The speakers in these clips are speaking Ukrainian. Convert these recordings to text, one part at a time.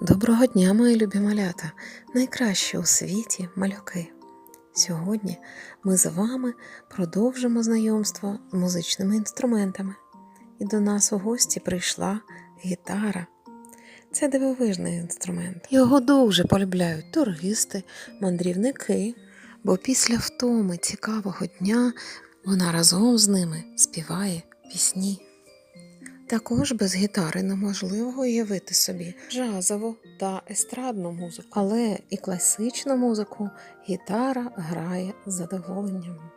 Доброго дня, мої любі малята, найкращі у світі малюки. Сьогодні ми з вами продовжимо знайомство з музичними інструментами. І до нас у гості прийшла гітара. Це дивовижний інструмент. Його дуже полюбляють туристи, мандрівники, бо після втоми цікавого дня вона разом з ними співає пісні. Також без гітари неможливо уявити собі джазову та естрадну музику, але і класичну музику гітара грає з задоволенням.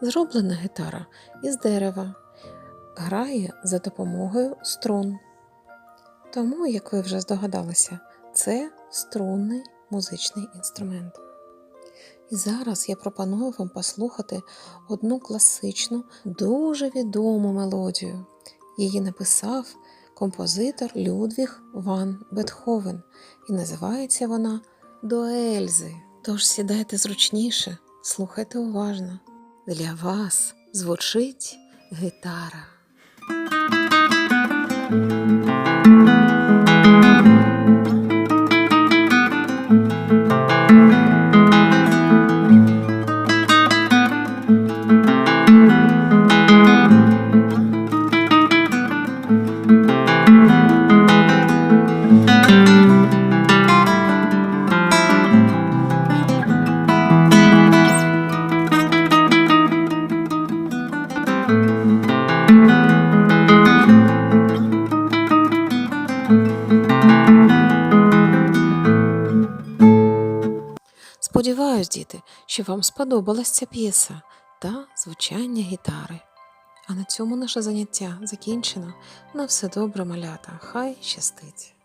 Зроблена гітара із дерева грає за допомогою струн. Тому, як ви вже здогадалися, це струнний музичний інструмент. І зараз я пропоную вам послухати одну класичну, дуже відому мелодію. Її написав композитор Людвіг Ван Бетховен, і називається вона До Ельзи. Тож сідайте зручніше, слухайте уважно. Для вас звучить гітара. Сподіваюсь, діти, що вам сподобалась ця п'єса та звучання гітари. А на цьому наше заняття закінчено. На все добре, малята. Хай щастить!